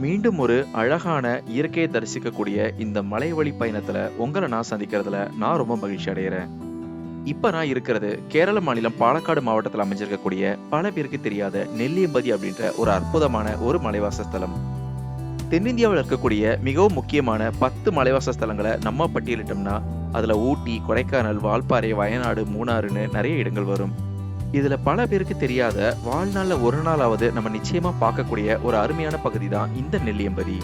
மீண்டும் ஒரு அழகான இயற்கையை தரிசிக்கக்கூடிய இந்த மலைவழி பயணத்துல உங்களை நான் சந்திக்கிறதுல நான் ரொம்ப மகிழ்ச்சி அடைகிறேன் இப்ப நான் இருக்கிறது கேரள மாநிலம் பாலக்காடு மாவட்டத்தில் அமைஞ்சிருக்கக்கூடிய பல பேருக்கு தெரியாத நெல்லியம்பதி அப்படின்ற ஒரு அற்புதமான ஒரு மலைவாச ஸ்தலம். தென்னிந்தியாவில் இருக்கக்கூடிய மிகவும் முக்கியமான பத்து மலைவாச ஸ்தலங்களை நம்ம பட்டியலிட்டோம்னா அதுல ஊட்டி கொடைக்கானல் வால்பாறை வயநாடு மூணாறுன்னு நிறைய இடங்கள் வரும். இதுல பல பேருக்கு தெரியாத வாழ்நாள்ல ஒரு நாளாவது நம்ம நிச்சயமா பார்க்கக்கூடிய ஒரு அருமையான பகுதி தான் இந்த நெல்லியம்பதி.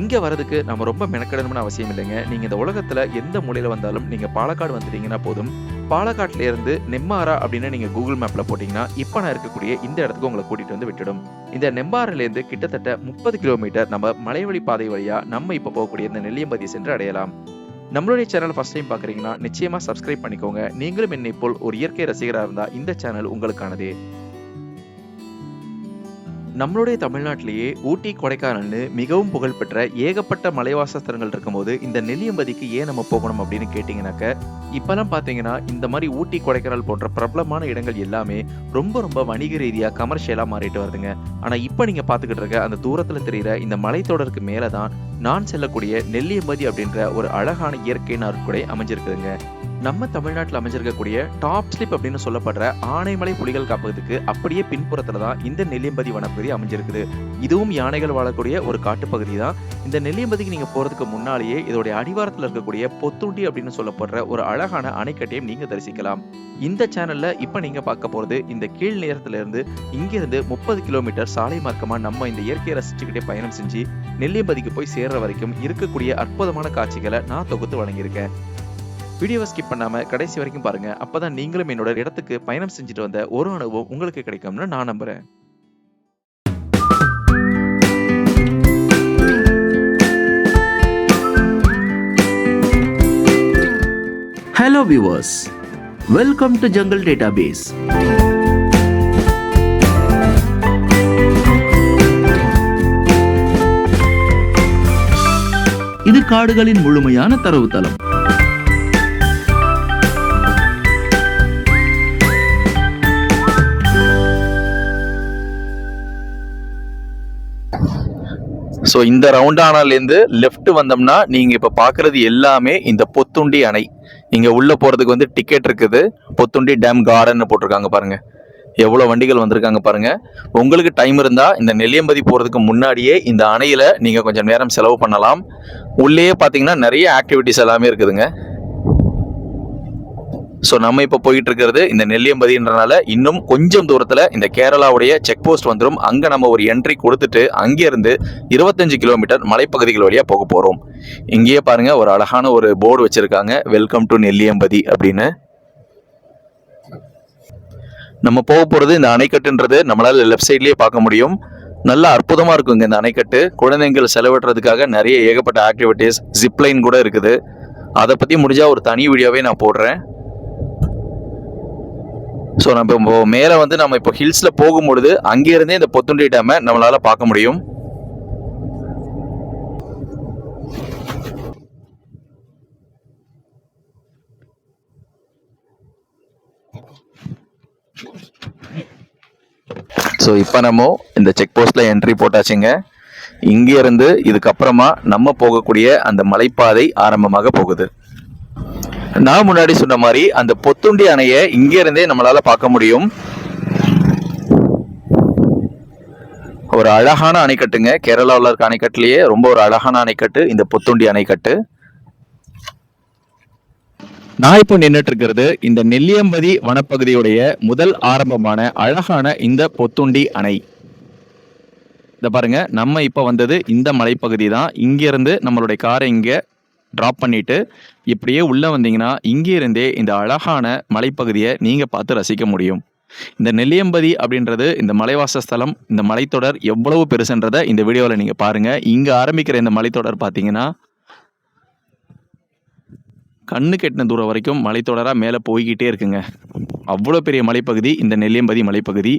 இங்கே வரதுக்கு நம்ம ரொம்ப மெனக்கிடணும்னு அவசியம் இல்லைங்க. நீங்கள் இந்த உலகத்தில் எந்த மூலையில் வந்தாலும் நீங்கள் பாலக்காடு வந்துட்டீங்கன்னா போதும். பாலக்காட்டிலேருந்து நெம்மாரா அப்படின்னு நீங்கள் கூகுள் மேப்பில் போட்டிங்கன்னா இப்போ நான் இருக்கக்கூடிய இந்த இடத்துக்கு உங்களை கூட்டிகிட்டு வந்து விட்டுடும். இந்த நெம்பாரிலேருந்து கிட்டத்தட்ட முப்பது கிலோமீட்டர் நம்ம மலைவழி பாதை வழியாக நம்ம இப்போ போகக்கூடிய இந்த நெல்லியம்பதியை சென்று அடையலாம். நம்மளுடைய சேனல் ஃபஸ்ட் டைம் பார்க்குறீங்கன்னா நிச்சயமா சப்ஸ்கிரைப் பண்ணிக்கோங்க. நீங்களும் என்னை போல் ஒரு இயற்கை ரசிகராக இருந்தா இந்த சேனல் உங்களுக்கானதே. நம்மளுடைய தமிழ்நாட்டிலேயே ஊட்டி கொடைக்கானல்னு மிகவும் புகழ்பெற்ற ஏகப்பட்ட மலைவாசஸ்தலங்கள் இருக்கும்போது இந்த நெல்லியம்பதிக்கு ஏன் நம்ம போகணும் அப்படின்னு கேட்டிங்கனாக்க இப்போலாம் பார்த்தீங்கன்னா இந்த மாதிரி ஊட்டி கொடைக்கானல் போன்ற பிரபலமான இடங்கள் எல்லாமே ரொம்ப ரொம்ப வணிக ரீதியாக கமர்ஷியலாக மாறிட்டு வருதுங்க. ஆனால் இப்போ நீங்கள் பார்த்துக்கிட்டு இருக்க அந்த தூரத்தில் தெரிகிற இந்த மலைத்தொடருக்கு மேலே தான் நான் செல்லக்கூடிய நெல்லியம்பதி அப்படின்ற ஒரு அழகான இயற்கை நாட்குடை அமைஞ்சிருக்குதுங்க. நம்ம தமிழ்நாட்டில் அமைஞ்சிருக்கக்கூடிய டாப் ஸ்லிப் அப்படின்னு சொல்லப்படுற ஆனைமலை புலிகள் காப்பகத்துக்கு அப்படியே பின்புறத்துல தான் இந்த நெல்லியம்பதி வனப்பகுதி அமைஞ்சிருக்குது. இதுவும் யானைகள் வாழக்கூடிய ஒரு காட்டுப்பகுதி தான். இந்த நெல்லியம்பதிக்கு நீங்க போறதுக்கு முன்னாலேயே இதோடைய அடிவாரத்தில் இருக்கக்கூடிய பொத்துண்டி அப்படின்னு சொல்லப்படுற ஒரு அழகான அணைக்கட்டையும் நீங்க தரிசிக்கலாம். இந்த சேனல்ல இப்ப நீங்க பார்க்க போறது இந்த கீழ் நேரத்துல இருந்து இங்கிருந்து முப்பது கிலோமீட்டர் சாலை மார்க்கமா நம்ம இந்த இயற்கையை ரசிச்சுக்கிட்டே பயணம் செஞ்சு நெல்லியம்பதிக்கு போய் சேர்ற வரைக்கும் இருக்கக்கூடிய அற்புதமான காட்சிகளை நான் தொகுத்து வழங்கியிருக்கேன். வீடியோவை ஸ்கிப் பண்ணாமல் கடைசி வரைக்கும் பாருங்க. அப்பதான் நீங்களும் என்னோட இடத்துக்கு பயணம் செஞ்சுட்டு வந்த ஒரு அனுபவம் உங்களுக்கு கிடைக்கும்னு நான் நம்புறேன். Hello viewers welcome to jungle database இது காடுகளின் முழுமையான தரவுத்தளம். ஸோ இந்த ரவுண்டானாலேருந்து லெஃப்ட் வந்தோம்னா நீங்கள் இப்போ பார்க்குறது எல்லாமே இந்த பொத்துண்டி அணை. இங்கே உள்ளே போகிறதுக்கு வந்து டிக்கெட் இருக்குது. பொத்துண்டி டேம் கார்டன் போட்டிருக்காங்க பாருங்கள் எவ்வளோ வண்டிகள் வந்திருக்காங்க பாருங்கள் உங்களுக்கு டைம் இருந்தால் இந்த நெல்லியம்பதி போகிறதுக்கு முன்னாடியே இந்த அணையில் நீங்கள் கொஞ்சம் நேரம் செலவு பண்ணலாம். உள்ளேயே பார்த்தீங்கன்னா நிறைய ஆக்டிவிட்டிஸ் எல்லாமே இருக்குதுங்க. ஸோ நம்ம இப்போ போயிட்டு இருக்கிறது இந்த நெல்லியம்பதின்றனால இன்னும் கொஞ்சம் தூரத்தில் இந்த கேரளாவுடைய செக் போஸ்ட் வந்துடும் அங்கே நம்ம ஒரு என்ட்ரி கொடுத்துட்டு அங்கேருந்து இருபத்தஞ்சு கிலோமீட்டர் மலைப்பகுதிகள் வழியாக போக போகிறோம் இங்கேயே பாருங்கள் ஒரு அழகான ஒரு போர்டு வச்சுருக்காங்க. வெல்கம் டு நெல்லியம்பதி அப்படின்னு. நம்ம போக போகிறது இந்த அணைக்கட்டுன்றது நம்மளால் லெஃப்ட் சைட்லேயே பார்க்க முடியும். நல்லா அற்புதமாக இருக்குங்க இந்த அணைக்கட்டு. குழந்தைங்கள் செலவிடுறதுக்காக நிறைய ஏகப்பட்ட ஆக்டிவிட்டீஸ் ஜிப்லைன் கூட இருக்குது. அதை பற்றி முடிஞ்சால் ஒரு தனி வீடியோவே நான் போடுறேன். ஸோ நம்ம இப்போ மேலே வந்து நம்ம இப்போ ஹில்ஸில் போகும்பொழுது அங்கேருந்தே இந்த பொத்துண்டி டேமை நம்மளால் பார்க்க முடியும். ஸோ இப்போ நம்ம இந்த செக் போஸ்ட்டில் என்ட்ரி போட்டாச்சுங்க. இங்கேருந்து இதுக்கப்புறமா நம்ம போகக்கூடிய அந்த மலைப்பாதை ஆரம்பமாக போகுது. நான் முன்னாடி சொன்ன மாதிரி அந்த பொத்துண்டி அணையை இங்க இருந்தே நம்மளால பார்க்க முடியும். ஒரு அழகான அணைக்கட்டுங்க. கேரளாவில் இருக்க அணைக்கட்டுலயே ரொம்ப ஒரு அழகான அணைக்கட்டு இந்த பொத்துண்டி அணைக்கட்டு. நான் இப்போ நின்றுட்டு இருக்கிறது இந்த நெல்லியம்பதி வனப்பகுதியுடைய முதல் ஆரம்பமான அழகான இந்த பொத்துண்டி அணை. இந்த பாருங்க நம்ம இப்போ வந்தது இந்த மலைப்பகுதி தான். இங்கிருந்து நம்மளுடைய காரை இங்கே ட்ராப் பண்ணிட்டு இப்படியே உள்ளே வந்தீங்கன்னா இங்கேருந்தே இந்த அழகான மலைப்பகுதியை நீங்கள் பார்த்து ரசிக்க முடியும். இந்த நெல்லியம்பதி அப்படின்றது இந்த மலைவாச ஸ்தலம் இந்த மலைத்தொடர் எவ்வளவு பெருசுன்றதை இந்த வீடியோவில் நீங்கள் பாருங்கள் இங்கே ஆரம்பிக்கிற இந்த மலைத்தொடர் பார்த்தீங்கன்னா கண்ணு கெட்டின தூரம் வரைக்கும் மலைத்தொடராக மேலே போய்கிட்டே இருக்குங்க. அவ்வளோ பெரிய மலைப்பகுதி இந்த நெல்லியம்பதி மலைப்பகுதி.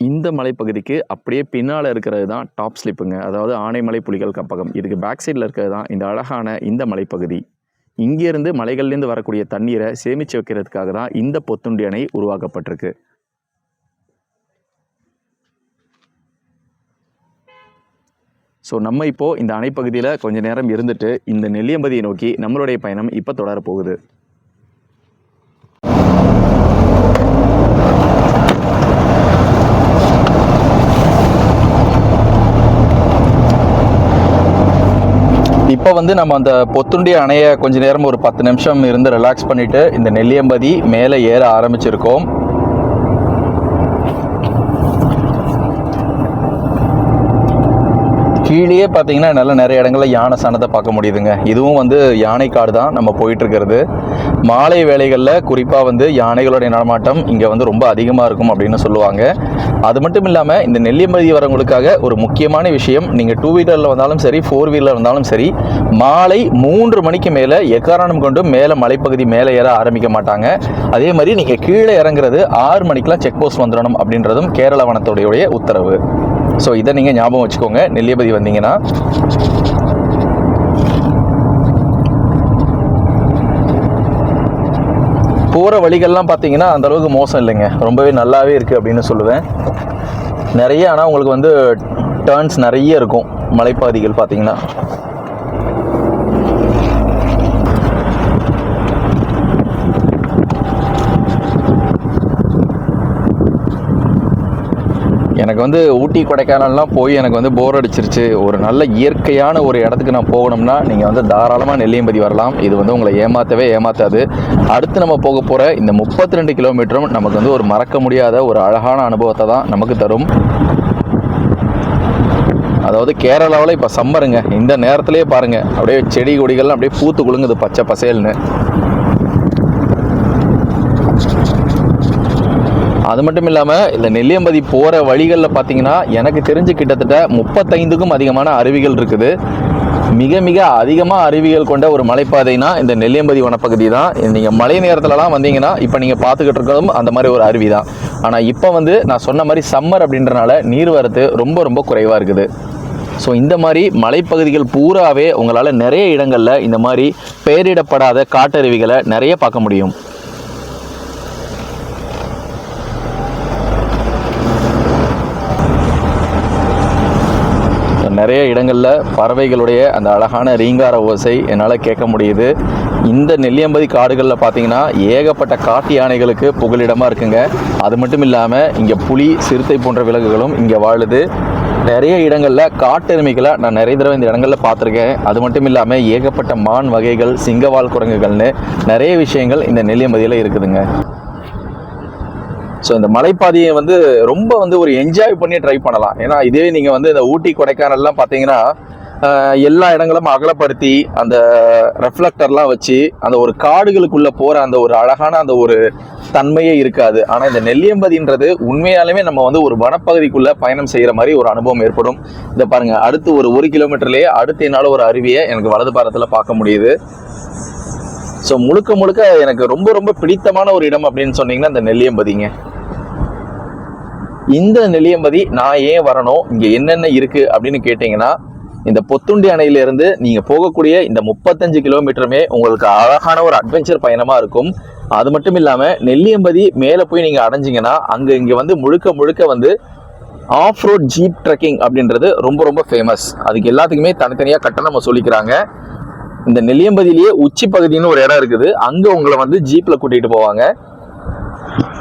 இந்த மலைப்பகுதிக்கு அப்படியே பின்னால் இருக்கிறது தான் டாப் ஸ்லிப்புங்க அதாவது ஆனைமலை புலிகள் கப்பகம் இதுக்கு பேக் சைடில் இருக்கிறது தான் இந்த அழகான இந்த மலைப்பகுதி. இங்கேருந்து மலைகள்லேருந்து வரக்கூடிய தண்ணீரை சேமித்து வைக்கிறதுக்காக தான் இந்த பொத்துண்டி அணை உருவாக்கப்பட்டிருக்கு. ஸோ நம்ம இப்போது இந்த அணைப்பகுதியில் கொஞ்ச நேரம் இருந்துட்டு இந்த நெல்லியம்பதியை நோக்கி நம்மளுடைய பயணம் இப்போ தொடரப்போகுது. இப்போ வந்து நம்ம அந்த பொத்துண்டி அணையை கொஞ்ச நேரம் ஒரு பத்து நிமிஷம் இருந்து ரிலாக்ஸ் பண்ணிட்டு இந்த நெல்லியம்பதி மேலே ஏற ஆரம்பிச்சிருக்கோம். கீழே பார்த்தீங்கன்னா நல்ல நிறைய இடங்களில் யானை சாணத்தை பார்க்க முடியுதுங்க. இதுவும் வந்து யானை காடு தான் நம்ம போயிட்டுருக்கிறது மாலை வேலைகளில் குறிப்பாக வந்து யானைகளுடைய நடமாட்டம் இங்கே வந்து ரொம்ப அதிகமாக இருக்கும் அப்படின்னு சொல்லுவாங்க. அது மட்டும் இல்லாமல் இந்த நெல்லியம்பதி வரவங்களுக்காக ஒரு முக்கியமான விஷயம் நீங்கள் டூ வீலரில் வந்தாலும் சரி ஃபோர் வீலர் வந்தாலும் சரி மாலை மூன்று மணிக்கு மேலே எக்காரணம் கொண்டு மேலே மலைப்பகுதி மேலே ஏற ஆரம்பிக்க மாட்டாங்க. அதே மாதிரி நீங்கள் கீழே இறங்குறது ஆறு மணிக்கெலாம் செக் போஸ்ட் வந்துடணும் அப்படின்றதும் கேரள வனத்துடைய உத்தரவு. ஸோ இதை நீங்கள் ஞாபகம் வச்சுக்கோங்க. நெல்லியபதி வந்தீங்கன்னா. போகிற வழிகள்லாம் பார்த்தீங்கன்னா அந்தளவுக்கு மோசம் இல்லைங்க. ரொம்பவே நல்லாவே இருக்குது அப்படின்னு சொல்லுவேன். நிறைய ஆனால் உங்களுக்கு வந்து டேர்ன்ஸ் நிறைய இருக்கும். மலைப்பாதைகள் பார்த்தீங்கன்னா. எனக்கு வந்து ஊட்டி கொடைக்கானல்லாம் போய் எனக்கு வந்து போர் அடிச்சிருச்சு. ஒரு நல்ல இயற்கையான ஒரு இடத்துக்கு நான் போகணும்னா நீங்கள் வந்து தாராளமாக நெல்லியம்பதி வரலாம். இது வந்து உங்களை ஏமாற்றவே ஏமாற்றாது அடுத்து நம்ம போக போகிற இந்த முப்பத்தி ரெண்டு கிலோமீட்டரும் நமக்கு வந்து ஒரு மறக்க முடியாத ஒரு அழகான அனுபவத்தை தான் நமக்கு தரும். அதாவது கேரளாவில் இப்போ சம்மருங்க இந்த நேரத்திலே பாருங்கள் அப்படியே செடி கொடிகள்லாம் அப்படியே பூத்து குலுங்குது பச்சை பசேல்னு. அது மட்டும் இல்லாமல் இந்த நெல்லியம்பதி போகிற வழிகளில் பார்த்தீங்கன்னா எனக்கு தெரிஞ்சு கிட்டத்தட்ட முப்பத்தைந்துக்கும் அதிகமான அருவிகள் இருக்குது. மிக மிக அதிகமாக அருவிகள் கொண்ட ஒரு மலைப்பாதைனா இந்த நெல்லியம்பதி வனப்பகுதி தான். நீங்கள் மழை நேரத்துலலாம் வந்தீங்கன்னா இப்போ நீங்கள் பார்த்துக்கிட்டு இருக்கிறதும் அந்த மாதிரி ஒரு அருவி தான். ஆனால் இப்போ வந்து நான் சொன்ன மாதிரி சம்மர் அப்படின்றனால நீர்வரத்து ரொம்ப ரொம்ப குறைவாக இருக்குது. ஸோ இந்த மாதிரி மலைப்பகுதிகள் பூராவே உங்களால் நிறைய இடங்களில் இந்த மாதிரி பெயரிடப்படாத காட்டருவிகளை நிறைய பார்க்க முடியும். நிறைய இடங்களில் பறவைகளுடைய அந்த அழகான ரீங்கார ஓசை என்னால் கேட்க முடியுது. இந்த நெல்லியம்பதி காடுகளில் பார்த்தீங்கன்னா ஏகப்பட்ட காட்டு யானைகளுக்கு புகலிடமாக இருக்குங்க. அது மட்டும் இல்லாமல் இங்கே புலி சிறுத்தை போன்ற விலங்குகளும் இங்கே வாழுது. நிறைய இடங்களில் காட்டெருமைகளை நான் நிறைய தடவை இந்த இடங்களில் பார்த்துருக்கேன். அது மட்டும் இல்லாமல் ஏகப்பட்ட மான் வகைகள் சிங்கவால் குரங்குகள்னு நிறைய விஷயங்கள் இந்த நெல்லியம்பதியில் இருக்குதுங்க. ஸோ இந்த மலைப்பாதையை வந்து ரொம்ப வந்து ஒரு என்ஜாய் பண்ணி ட்ரை பண்ணலாம். ஏன்னா இதே நீங்கள் வந்து இந்த ஊட்டி கொடைக்கானல்லாம் பார்த்தீங்கன்னா எல்லா இடங்களும் அகலப்படுத்தி அந்த ரெஃப்ளெக்டர்லாம் வச்சு அந்த ஒரு காடுகளுக்குள்ளே போகிற அந்த ஒரு அழகான அந்த ஒரு தன்மையே இருக்காது. ஆனால் இந்த நெல்லியம்பதின்றது உண்மையாலுமே நம்ம வந்து ஒரு வனப்பகுதிக்குள்ளே பயணம் செய்கிற மாதிரி ஒரு அனுபவம் ஏற்படும். இதை பாருங்கள் அடுத்து ஒரு ஒரு கிலோமீட்டர்லேயே அடுத்த என்னால் ஒரு அருவியை எனக்கு வலது பாரத்தில் பார்க்க முடியுது. ஸோ முழுக்க முழுக்க எனக்கு ரொம்ப ரொம்ப பிடித்தமான ஒரு இடம் அப்படின்னு சொன்னீங்கன்னா அந்த நெல்லியம்பதிங்க. இந்த நெல்லியம்பதி நான் ஏன் வரணும்? இங்க என்னென்ன இருக்கு? அப்படின்னு கேட்டீங்கன்னா இந்த பொத்துண்டி அணையிலிருந்து நீங்க போகக்கூடிய இந்த முப்பத்தஞ்சு கிலோமீட்டருமே உங்களுக்கு அழகான ஒரு அட்வென்ச்சர் பயணமா இருக்கும். அது மட்டும் இல்லாம நெல்லியம்பதி மேலே போய் நீங்க அடைஞ்சீங்கன்னா அங்க இங்க வந்து முழுக்க முழுக்க வந்து ஆஃப் ரோட் ஜீப் ட்ரெக்கிங் அப்படின்றது ரொம்ப ரொம்ப ஃபேமஸ் அதுக்கு எல்லாத்துக்குமே தனித்தனியாக கட்டணம் நம்ம சொல்லிக்கிறாங்க. இந்த நெல்லியம்பதியிலேயே உச்சி பகுதின்னு ஒரு இடம் இருக்குது. அங்கே உங்களை வந்து ஜீப்பில் கூட்டிகிட்டு போவாங்க.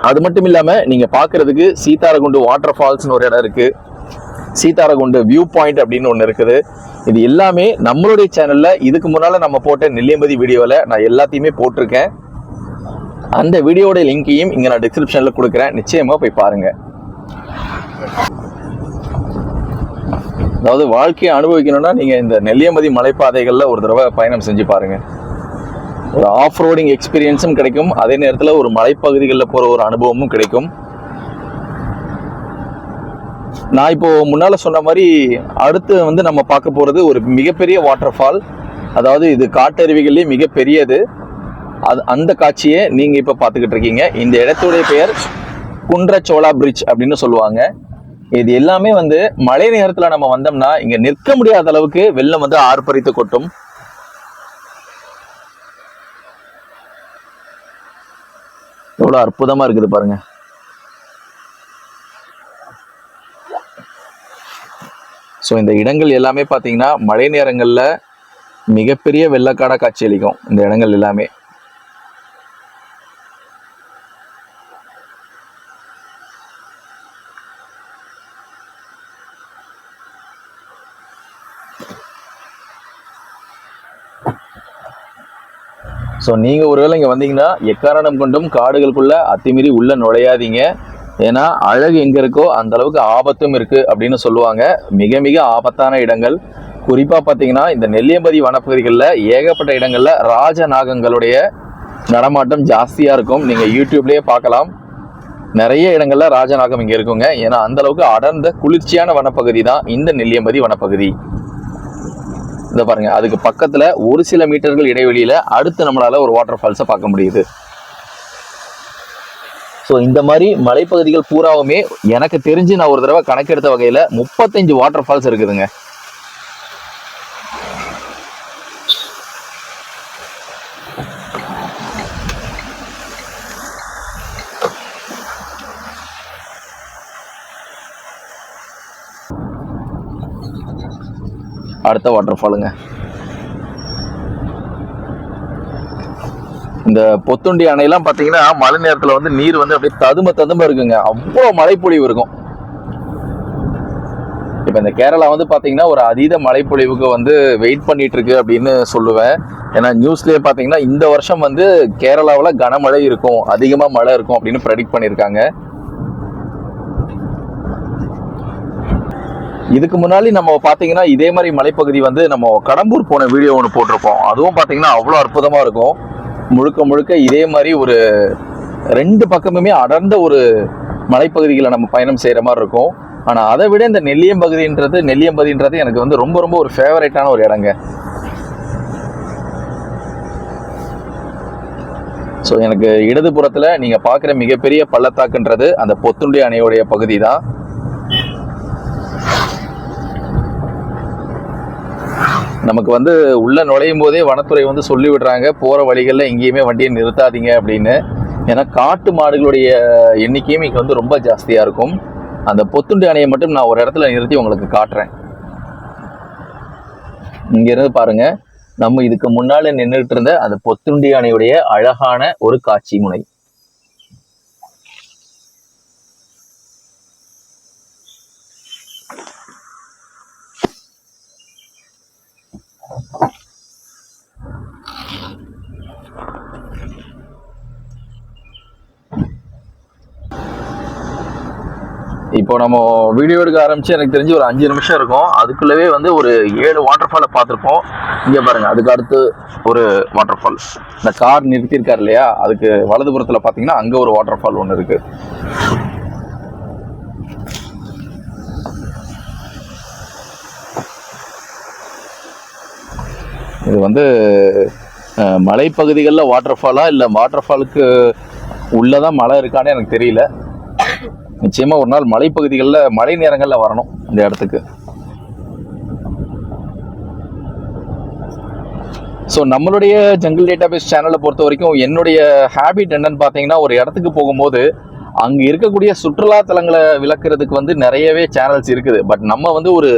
அது மட்டும் இல்லாம நீங்க பாக்குறதுக்கு சீதாரகுண்டு வாட்டர் ஃபால்ஸ்னு ஒரு இடம் இருக்கு. சீதாரகுண்டு வியூ பாயிண்ட் அப்படின்னு ஒன்று இருக்குது. இது எல்லாமே நம்மளுடைய சேனல்ல இதுக்கு முன்னால நம்ம போட்ட நெல்லியம்பதி வீடியோவில் நான் எல்லாத்தையுமே போட்டிருக்கேன். அந்த வீடியோட லிங்கையும் இங்கே நான் டிஸ்கிரிப்ஷனில் கொடுக்குறேன். நிச்சயமாக போய் பாருங்க. அதாவது வாழ்க்கையை அனுபவிக்கணும்னா நீங்கள் இந்த நெல்லியம்பதி மலைப்பாதைகளில் ஒரு தடவை பயணம் செஞ்சு பாருங்கள் ஒரு ஆஃப் ரோடிங் எக்ஸ்பீரியன்ஸும் கிடைக்கும். அதே நேரத்தில் ஒரு மலைப்பகுதிகளில் போகிற ஒரு அனுபவமும் கிடைக்கும். நான் இப்போ முன்னால் சொன்ன மாதிரி அடுத்து வந்து நம்ம பார்க்க போகிறது ஒரு மிகப்பெரிய வாட்டர் ஃபால் அதாவது இது காட்டருவிகள்லேயே மிகப்பெரியது. அது அந்த காட்சியை நீங்கள் இப்போ பார்த்துக்கிட்டு இருக்கீங்க. இந்த இடத்துடைய பெயர் குன்றச்சோலா பிரிட்ஜ் அப்படின்னு சொல்லுவாங்க. இது எல்லாமே வந்து மழை நேரத்தில் நம்ம வந்தோம்னா இங்கே நிற்க முடியாத அளவுக்கு வெள்ளம் வந்து ஆர்ப்பரித்து கொட்டும். எவ்வளோ அற்புதமாக இருக்குது பாருங்க. ஸோ இந்த இடங்கள் எல்லாமே பார்த்தீங்கன்னா மழை நேரங்களில் மிகப்பெரிய வெள்ளக்காடாக காட்சியளிக்கும் இந்த இடங்கள் எல்லாமே. ஸோ நீங்கள் ஒருவேளை இங்கே வந்தீங்கன்னா எக்காரணம் கொண்டும் காடுகளுக்குள்ளே அத்துமீறி உள்ளே நுழையாதீங்க. ஏன்னா அழகு எங்கே இருக்கோ அந்த அளவுக்கு ஆபத்தும் இருக்குது அப்படின்னு சொல்லுவாங்க. மிக மிக ஆபத்தான இடங்கள். குறிப்பாக பார்த்தீங்கன்னா இந்த நெல்லியம்பதி வனப்பகுதிகளில் ஏகப்பட்ட இடங்களில் ராஜநாகங்களுடைய நடமாட்டம் ஜாஸ்தியாக இருக்கும். நீங்கள் யூடியூப்லேயே பார்க்கலாம். நிறைய இடங்களில் ராஜநாகம் இங்கே இருக்குங்க. ஏன்னா அந்தளவுக்கு அடர்ந்த குளிர்ச்சியான வனப்பகுதி தான் இந்த நெல்லியம்பதி வனப்பகுதி. இதை பாருங்க. அதுக்கு பக்கத்துல ஒரு சில மீட்டர்கள் இடைவெளியில அடுத்து நம்மளால ஒரு வாட்டர் ஃபால்ஸை பார்க்க முடியுது. ஸோ இந்த மாதிரி மலைப்பகுதிகள் பூராவுமே எனக்கு தெரிஞ்சு நான் ஒரு தடவை கணக்கெடுத்த வகையில் முப்பத்தஞ்சு வாட்டர் ஃபால்ஸ் இருக்குதுங்க. அடுத்த வாட்டர் ஃபாலுங்க இந்த பொத்துண்டி அணையெல்லாம் பார்த்தீங்கன்னா மழை நேரத்தில் வந்து நீர் வந்து அப்படியே ததும்ப ததும்ப இருக்குங்க. அவ்வளோ மழைப்பொழிவு இருக்கும். இப்போ இந்த கேரளா வந்து பார்த்தீங்கன்னா ஒரு அதீத மழைப்பொழிவுக்கு வந்து வெயிட் பண்ணிட்டு இருக்கு அப்படின்னு சொல்லுவேன். ஏன்னா நியூஸ்லேயே பார்த்தீங்கன்னா இந்த வருஷம் வந்து கேரளாவில் கனமழை இருக்கும் அதிகமாக மழை இருக்கும் அப்படின்னு ப்ரெடிக்ட் பண்ணியிருக்காங்க. இதுக்கு முன்னாடி நம்ம பார்த்தீங்கன்னா இதே மாதிரி மலைப்பகுதி வந்து நம்ம கடம்பூர் போன வீடியோ ஒன்று போட்டிருப்போம். அதுவும் பார்த்தீங்கன்னா அவ்வளோ அற்புதமாக இருக்கும். முழுக்க முழுக்க இதே மாதிரி ஒரு ரெண்டு பக்கமுமே அடர்ந்த ஒரு மலைப்பகுதிகளை நம்ம பயணம் செய்கிற மாதிரி இருக்கும். ஆனால் அதை விட இந்த நெல்லியம் பகுதின்றது நெல்லியம்பதின்றது எனக்கு வந்து ரொம்ப ரொம்ப ஒரு ஃபேவரேட்டான ஒரு இடங்க. ஸோ எனக்கு இடதுபுறத்தில் நீங்கள் பார்க்குற மிகப்பெரிய பள்ளத்தாக்குன்றது அந்த பொத்துண்டி அணையுடைய பகுதி தான் நமக்கு வந்து உள்ளே நுழையும் போதே வனத்துறை வந்து சொல்லிவிடுறாங்க போகிற வழிகளில் எங்கேயுமே வண்டியை நிறுத்தாதீங்க அப்படின்னு. ஏன்னா காட்டு மாடுகளுடைய எண்ணிக்கையும் இங்கே வந்து ரொம்ப ஜாஸ்தியாக இருக்கும். அந்த பொத்துண்டி அணையை மட்டும் நான் ஒரு இடத்துல நிறுத்தி உங்களுக்கு காட்டுறேன். இங்கேருந்து பாருங்க. நம்ம இதுக்கு முன்னால் நின்றுட்டு இருந்த அந்த பொத்துண்டி அணையுடைய அழகான ஒரு காட்சி முனை. இப்போ நம்ம வீடியோ எடுக்க ஆரம்பிச்சு எனக்கு தெரிஞ்சு ஒரு அஞ்சு நிமிஷம் இருக்கும். அதுக்குள்ளவே வந்து ஒரு ஏழு வாட்டர் ஃபாலை பார்த்துருப்போம். இங்கே பாருங்க அதுக்கு அடுத்து ஒரு வாட்டர் ஃபால் இந்த கார் நிறுத்தியிருக்காரு இல்லையா? அதுக்கு வலதுபுறத்தில் பார்த்தீங்கன்னா அங்கே ஒரு வாட்டர் ஃபால் ஒன்று இருக்கு. இது வந்து மலைப்பகுதிகளில் வாட்டர் ஃபாலா இல்லை வாட்டர் ஃபாலுக்கு உள்ளதான் மழை இருக்கான்னு எனக்கு தெரியல. நிச்சயமா ஒரு நாள் மலைப்பகுதிகளில் மழை நேரங்களில் வரணும் இந்த இடத்துக்கு. ஸோ நம்மளுடைய ஜங்கிள் டேட்டாபேஸ் சேனலை பொறுத்த வரைக்கும் என்னுடைய ஹேபிட் என்னன்னு பார்த்தீங்கன்னா ஒரு இடத்துக்கு போகும்போது அங்கே இருக்கக்கூடிய சுற்றுலா தலங்களை விளக்குறதுக்கு வந்து நிறையவே சேனல்ஸ் இருக்குது. பட் நம்ம வந்து ஒரு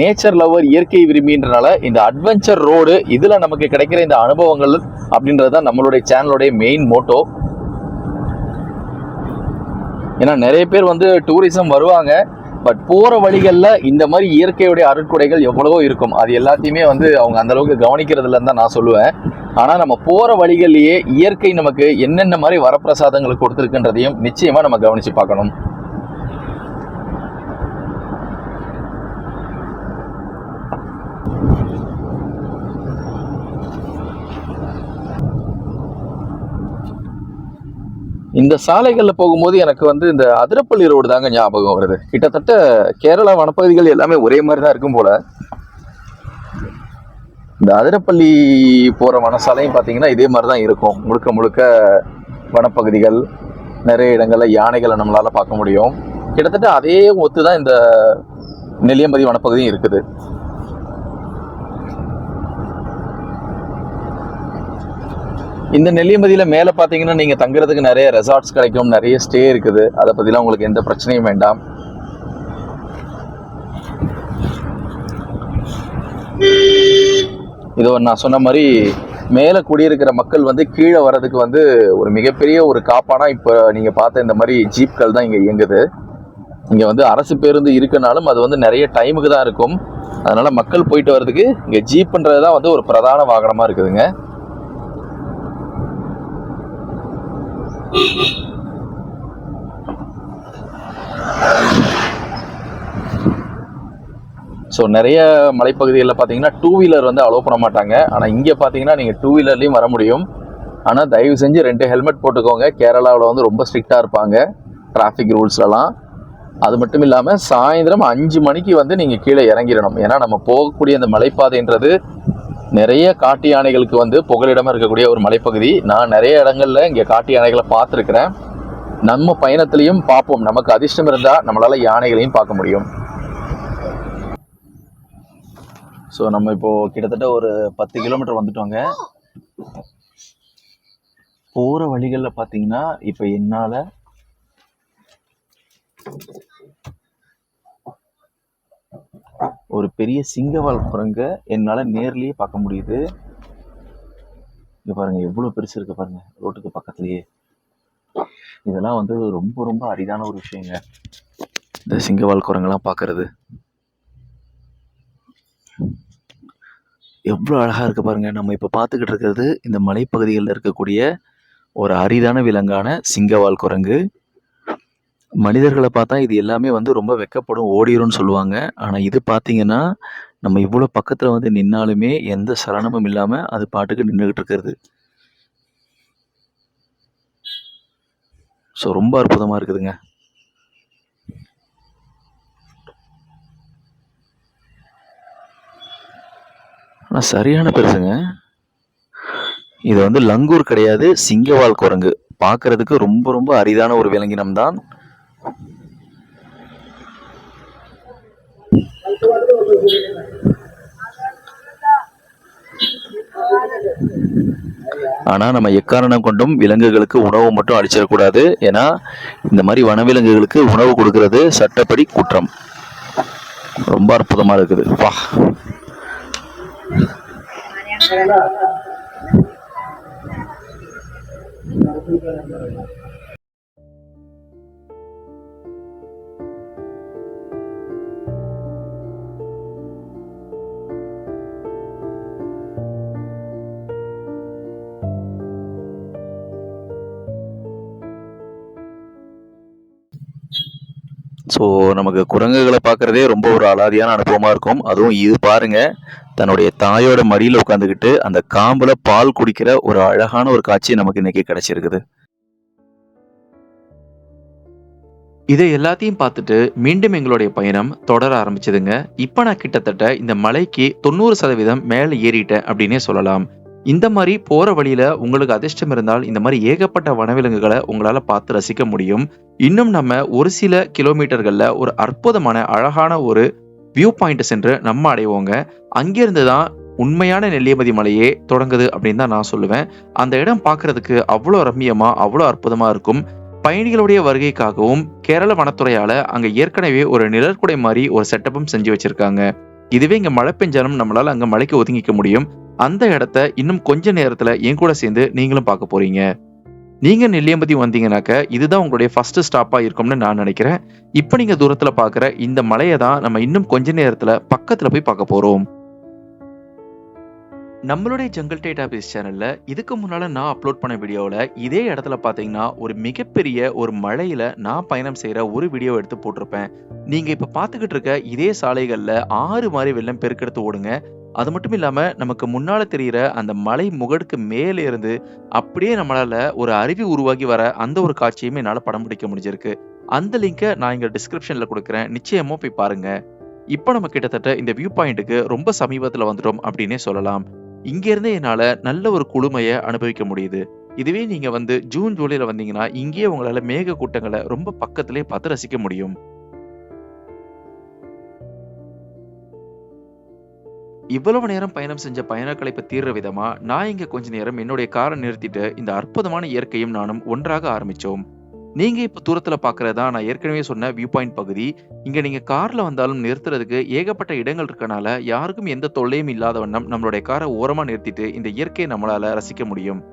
நேச்சர் லவர் இயற்கை விரும்பின்றனால இந்த அட்வென்ச்சர் ரோடு இதில் நமக்கு கிடைக்கிற இந்த அனுபவங்கள் அப்படின்றது தான் நம்மளுடைய சேனலுடைய மெயின் மோட்டோ ஏன்னா நிறைய பேர் வந்து டூரிசம் வருவாங்க பட் போகிற வழிகளில் இந்த மாதிரி இயற்கையுடைய அருட்கொடைகள் எவ்வளவோ இருக்கும். அது எல்லாத்தையுமே வந்து அவங்க அந்தளவுக்கு கவனிக்கிறது தான் நான் சொல்லுவேன். ஆனால் நம்ம போகிற வழிகள்லேயே இயற்கை நமக்கு என்னென்ன மாதிரி வரப்பிரசாதங்கள் கொடுத்துருக்குன்றதையும் நிச்சயமாக நம்ம கவனித்து பார்க்கணும். இந்த சாலைகளில் போகும்போது எனக்கு வந்து இந்த அதிரப்பள்ளி ரோடு தாங்க ஞாபகம் வருது. கிட்டத்தட்ட கேரளா வனப்பகுதிகள் எல்லாமே ஒரே மாதிரி தான் இருக்கும் போல. இந்த அதிரப்பள்ளி போகிற வனசாலையும் பார்த்தீங்கன்னா இதே மாதிரி தான் இருக்கும். முழுக்க முழுக்க வனப்பகுதிகள் நிறைய இடங்களில் யானைகளை நம்மளால் பார்க்க முடியும். கிட்டத்தட்ட அதே ஒத்து தான் இந்த நெல்லியம்பதி வனப்பகுதியும் இருக்குது. இந்த நெல்லியம்பதியில் மேலே பார்த்தீங்கன்னா நீங்கள் தங்குறதுக்கு நிறைய ரெசார்ட்ஸ் கிடைக்கும் நிறைய ஸ்டே இருக்குது. அதை பற்றிலாம் உங்களுக்கு எந்த பிரச்சனையும் வேண்டாம். இதோ நான் சொன்ன மாதிரி மேலே குடியிருக்கிற மக்கள் வந்து கீழே வர்றதுக்கு வந்து ஒரு மிகப்பெரிய ஒரு காப்பானாக இப்போ நீங்கள் பார்த்த இந்த மாதிரி ஜீப்கள் தான் இங்கே இயங்குது. இங்கே வந்து அரசு பேருந்து இருக்கனாலும் அது வந்து நிறைய டைமுக்கு தான் இருக்கும். அதனால் மக்கள் போயிட்டு வர்றதுக்கு இங்கே ஜீப்புன்றது தான் வந்து ஒரு பிரதான வாகனமாக இருக்குதுங்க. ஸோ நிறைய மலைப்பகுதிகளில் பார்த்தீங்கன்னா டூ வீலர் வந்து அலோவ் பண்ண மாட்டாங்க. ஆனால் இங்கே பார்த்தீங்கன்னா நீங்கள் டூ வீலர்லேயும் வர முடியும். ஆனால் தயவு செஞ்சு ரெண்டு ஹெல்மெட் போட்டுக்கோங்க. கேரளாவில் வந்து ரொம்ப ஸ்ட்ரிக்டாக இருப்பாங்க. டிராஃபிக் ரூல்ஸ்லலாம் அது மட்டும் இல்லாமல் சாயந்தரம் அஞ்சு மணிக்கு வந்து நீங்கள் கீழே இறங்கிடணும். ஏன்னா நம்ம போகக்கூடிய அந்த மலைப்பாதைன்றது நிறைய காட்டு யானைகளுக்கு வந்து புகலிடமாக இருக்கக்கூடிய ஒரு மலைப்பகுதி. நான் நிறைய இடங்கள்ல இங்கே காட்டு யானைகளை பார்த்துருக்குறேன். நம்ம பயணத்திலையும் பார்ப்போம். நமக்கு அதிர்ஷ்டம் இருந்தால் நம்மளால் யானைகளையும் பார்க்க முடியும். ஸோ நம்ம இப்போது கிட்டத்தட்ட ஒரு பத்து கிலோமீட்டர் வந்துட்டோங்க. போகிற வழிகளில் பார்த்தீங்கன்னா இப்போ என்னால் ஒரு பெரிய சிங்கவால் குரங்க என்னால் நேர்லயே பார்க்க முடியுது. இங்க பாருங்க எவ்வளோ பெருசு இருக்கு பாருங்க ரோட்டுக்கு பக்கத்துலயே. இதெல்லாம் வந்து ரொம்ப ரொம்ப அரிதான ஒரு விஷயங்க இந்த சிங்கவால் குரங்கெல்லாம் பார்க்கறது. எவ்வளோ அழகாக இருக்கு பாருங்க நம்ம இப்போ பார்த்துக்கிட்டு இருக்கிறது இந்த மலைப்பகுதிகளில் இருக்கக்கூடிய ஒரு அரிதான விலங்கான சிங்கவால் குரங்கு. மனிதர்களை பார்த்தா இது எல்லாமே வந்து ரொம்ப வெக்கப்படும் ஓடிரும்னு சொல்லுவாங்க. ஆனால் இது பார்த்தீங்கன்னா நம்ம இவ்வளோ பக்கத்தில் வந்து நின்னாலுமே எந்த சலனமும் இல்லாமல் அது பாட்டுக்கு நின்றுக்கிட்டு இருக்கிறது. ஸோ ரொம்ப அற்புதமாக இருக்குதுங்க. ஆனால் சரியான பெருசுங்க. இது வந்து லங்கூர் கிடையாது சிங்கவால் குரங்கு. பார்க்கறதுக்கு ரொம்ப ரொம்ப அரிதான ஒரு விலங்கினம் தான் ஆனால் நம்ம எக்காரணம் கொண்டும் விலங்குகளுக்கு உணவு மட்டும் அளிச்சிடக்கூடாது. ஏன்னா இந்த மாதிரி வனவிலங்குகளுக்கு உணவு கொடுக்கறது சட்டப்படி குற்றம். ரொம்ப அற்புதமாக இருக்குது. வா. ஸோ நமக்கு குரங்குகளை பார்க்குறதே ரொம்ப ஒரு அலாதியான அனுபவமாக இருக்கும். அதுவும் இது பாருங்கள் தன்னுடைய தாயோட மடியில் உட்காந்துக்கிட்டு அந்த காம்பில் பால் குடிக்கிற ஒரு அழகான ஒரு காட்சி நமக்கு இன்றைக்கி கிடச்சிருக்குது. இதை எல்லாத்தையும் பார்த்துட்டு மீண்டும் எங்களுடைய பயணம் தொடர ஆரம்பிச்சதுங்க. இப்போ நான் கிட்டத்தட்ட இந்த மலைக்கு தொண்ணூறு சதவீதம் மேலே ஏறிட்டேன் அப்படின்னே சொல்லலாம். இந்த மாதிரி போற வழியில உங்களுக்கு அதிர்ஷ்டம் இருந்தால் இந்த மாதிரி ஏகப்பட்ட வனவிலங்குகளை உங்களால பார்த்து ரசிக்க முடியும். இன்னும் நம்ம ஒரு சில கிலோமீட்டர்கள்ல ஒரு அற்புதமான அழகான ஒரு வியூ பாயிண்ட் சென்று நம்ம அடைவோங்க. அங்கிருந்து தான் உண்மையான நெல்லியமதி மலையே தொடங்குது அப்படின்னு தான் நான் சொல்லுவேன். அந்த இடம் பார்க்கறதுக்கு அவ்வளோ ரம்மியமா அவ்வளோ அற்புதமா இருக்கும். பயணிகளுடைய வருகைக்காகவும் கேரள வனத்துறையால அங்க ஏற்கனவே ஒரு நிழற்குடை மாதிரி ஒரு செட்டப்பும் செஞ்சு வச்சிருக்காங்க. இதுவே இங்க மழை பெஞ்சாலும் நம்மளால அங்க மலைக்கு ஒதுங்கிக்க முடியும். அந்த இடத்த இன்னும் கொஞ்ச நேரத்துல என் கூட சேர்ந்து நீங்களும் பார்க்க போறீங்க. நீங்க நெல்லியம்பதி வந்தீங்கன்னாக்க இதுதான் உங்களுடைய ஃபர்ஸ்ட் ஸ்டாப்பா இருக்கும்னு நான் நினைக்கிறேன். இப்போ நீங்க தூரத்துல பாக்குற இந்த மலையை தான் நம்ம இன்னும் கொஞ்ச நேரத்துல பக்கத்துல போய் பார்க்க போறோம். நம்மளுடைய ஜங்கல் டேட்டாபேஸ் சேனல்ல இதுக்கு முன்னால நான் அப்லோட் பண்ண வீடியோவில் இதே இடத்துல பார்த்தீங்கன்னா ஒரு மிகப்பெரிய ஒரு மலையில நான் பயணம் செய்யற ஒரு வீடியோ எடுத்து போட்டிருப்பேன். நீங்க இப்ப பார்த்துக்கிட்டு இருக்க இதே சாலைகள்ல ஆறு மாதிரி வெள்ளம் பெருக்கெடுத்து ஓடுங்க. அது மட்டும் இல்லாம நமக்கு முன்னால தெரிகிற அந்த மலை முகடுக்கு மேலே இருந்து அப்படியே நம்மளால ஒரு அருவி உருவாகி வர அந்த ஒரு காட்சியுமே என்னால படம் பிடிக்க முடிஞ்சிருக்கு. அந்த லிங்கை நான் இங்க டிஸ்கிரிப்ஷன்ல கொடுக்குறேன். நிச்சயமா போய் பாருங்க. இப்போ நம்ம கிட்டத்தட்ட இந்த வியூ பாயிண்ட்டுக்கு ரொம்ப சமீபத்துல வந்துட்டோம் அப்படின்னே சொல்லலாம். இங்க இருந்தே என்னால நல்ல ஒரு குளுமையை அனுபவிக்க முடியுது. இதுவே நீங்க வந்து ஜூன் ஜூலைல வந்தீங்கன்னா இங்கேயே உங்களால மேக கூட்டங்களை ரொம்ப பக்கத்திலே பார்த்து ரசிக்க முடியும். இவ்வளவு நேரம் பயணம் செஞ்ச பயணக்களைப்பு தீர்ற விதமா நான் இங்க கொஞ்ச நேரம் என்னுடைய காரை நிறுத்திட்டு இந்த அற்புதமான இயற்கையும் நானும் ஒன்றாக ஆரம்பிச்சோம். நீங்க இப்ப தூரத்துல பார்க்கிறது நான் ஏற்கனவே சொன்ன வியூ பாயிண்ட் பகுதி. இங்க நீங்க கார்ல வந்தாலும் நிறுத்துறதுக்கு ஏகப்பட்ட இடங்கள் இருக்கனால, யாருக்கும் எந்த தொல்லையும் இல்லாத வண்ணம் நம்மளுடைய காரை ஓரமா நிறுத்திட்டு இந்த இயற்கையை நம்மளால ரசிக்க முடியும்.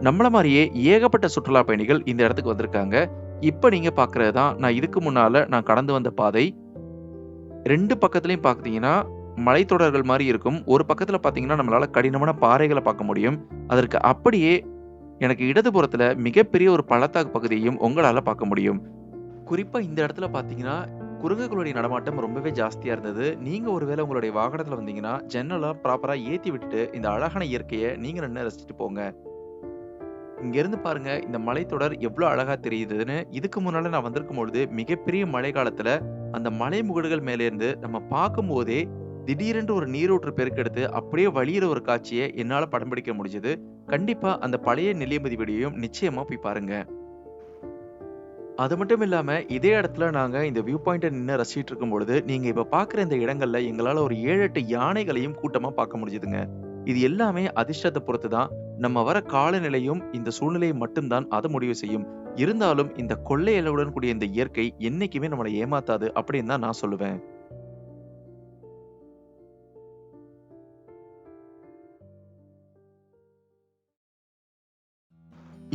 நம்மள மாதிரியே ஏகப்பட்ட சுற்றுலா பயணிகள் இந்த இடத்துக்கு வந்திருக்காங்க. இப்ப நீங்க பார்க்கிறது தான் நான் இதுக்கு முன்னால நான் கடந்து வந்த பாதை. ரெண்டு பக்கத்துலயும் பார்த்தீங்கன்னா, மலைத்தொடர்கள் மாதிரி இருக்கும். ஒரு பக்கத்துல பார்த்தீங்கன்னா, நம்மளால கடினமான பாறைகளை பார்க்க முடியும். அதற்கு அப்படியே எனக்கு இடதுபுறத்துல மிகப்பெரிய ஒரு பள்ளத்தாக்கு பகுதியையும் உங்களால பார்க்க முடியும். குறிப்பா இந்த இடத்துல பாத்தீங்கன்னா குரங்குகளுடைய நடமாட்டம் ரொம்பவே ஜாஸ்தியா இருந்தது. நீங்க ஒருவேளை உங்களுடைய வாகனத்துல வந்தீங்கன்னா, ஜன்னலா ப்ராப்பரா ஏத்தி விட்டுட்டு, இந்த அழகான இயற்கையை நீங்க நின்னு ரசிச்சுட்டு போங்க. இங்க இருந்து பாருங்க, இந்த மலைத்தொடர் எவ்வளவு அழகா தெரியுதுன்னு. இதுக்கு முன்னால நான் வந்திருக்கும் பொழுது மிகப்பெரிய மழை காலத்துல, அந்த மலை முகடுகள் மேலேருந்து இருந்து நம்ம பார்க்கும்போதே, திடீரென்று ஒரு நீரூற்று பெருக்கெடுத்து, அப்படியே வழியிற ஒரு காட்சிய என்னால படம் பிடிக்க முடிஞ்சது. கண்டிப்பா அந்த பழைய நிலையமதி வீடியோயும் நிச்சயமா போய் பாருங்க. அது மட்டும் இல்லாம, இதே இடத்துல நாங்க இந்த வியூ பாயிண்ட்ட நின்னு இருக்கும் பொழுது நீங்க இப்ப பார்க்குற இந்த இடங்கள்ல எங்களால ஒரு 7, 8 யானைகளையும் கூட்டமா பார்க்க முடிஞ்சதுங்க. இது எல்லாமே அதிர்ஷ்டத்த பொறுத்து தான். நம்ம வர காலநிலையும், இந்த சூழ்நிலையும் மட்டும் தான் அத முடிவு செய்யும். இருந்தாலும் இந்த கொள்ளை அளவுடன் கூடிய இந்த இயற்கை என்னைக்குமே நம்மள ஏமாத்தாது அப்படின்னு தான் நான் சொல்லுவேன்.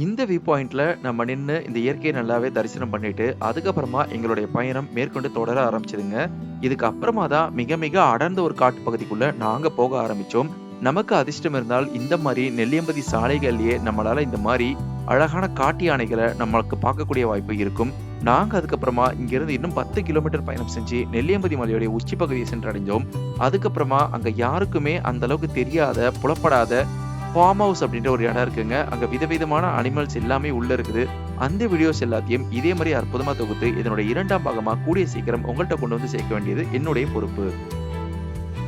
இந்த வியூ பாயிண்ட்ல நம்ம நின்று இந்த இயற்கையை நல்லாவே தரிசனம் பண்ணிட்டு, அதுக்கப்புறமா எங்களுடைய பயணம் மேற்கொண்டு தொடர ஆரம்பிச்சதுங்க. இதுக்கு அப்புறமா தான் மிக மிக அடர்ந்த ஒரு காட்டு பகுதிக்குள்ள நாங்க போக ஆரம்பிச்சோம். நமக்கு அதிர்ஷ்டம் இருந்தால் இந்த மாதிரி நெல்லியம்பதி சாலைகள்லயே நம்மளால இந்த மாதிரி அழகான காட்டு யானைகளை நம்மளுக்கு பார்க்கக்கூடிய வாய்ப்பு இருக்கும். நாங்கள் அதுக்கப்புறமா இங்கிருந்து இன்னும் 10 கிலோமீட்டர் பயணம் செஞ்சு நெல்லியம்பதி மலையுடைய உச்சி பகுதியை சென்றடைஞ்சோம் அதுக்கப்புறமா அங்கே யாருக்குமே அந்த அளவுக்கு தெரியாத, புலப்படாத ஃபார்ம் ஹவுஸ் அப்படின்ற ஒரு இடம் இருக்குங்க. அங்கே விதவிதமான அனிமல்ஸ் எல்லாமே உள்ளே இருக்குது. அந்த வீடியோஸ் எல்லாத்தையும் இதே மாதிரி அற்புதமாக தொகுத்து, இதனுடைய இரண்டாம் பாகமாக கூடிய சீக்கிரம் உங்கள்கிட்ட கொண்டு வந்து சேர்க்க வேண்டியது என்னுடைய பொறுப்பு.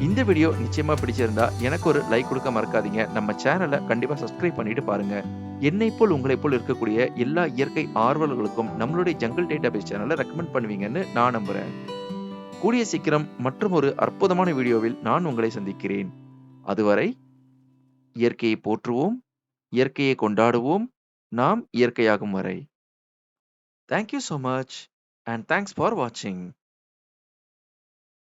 இந்த வீடியோ நிச்சயமாக பிடிச்சிருந்தா, எனக்கு ஒரு லைக் கொடுக்க மறக்காதீங்க. நம்ம சேனலை கண்டிப்பாக சப்ஸ்கிரைப் பண்ணிட்டு பாருங்க. என்னை போல் உங்களைப் போல் இருக்கக்கூடிய எல்லா இயற்கை ஆர்வலர்களுக்கும் நம்மளுடைய ஜங்கிள் டேட்டாபேஸ் சேனலை ரெக்கமெண்ட் பண்ணுவீங்கன்னு நான் நம்புகிறேன் கூடிய சீக்கிரம் மற்றும் ஒரு அற்புதமான வீடியோவில் நான் உங்களை சந்திக்கிறேன். அதுவரை இயற்கையை போற்றுவோம் இயற்கையை கொண்டாடுவோம் நாம் இயற்கையாகும் வரை thank you so much and thanks for வாட்சிங்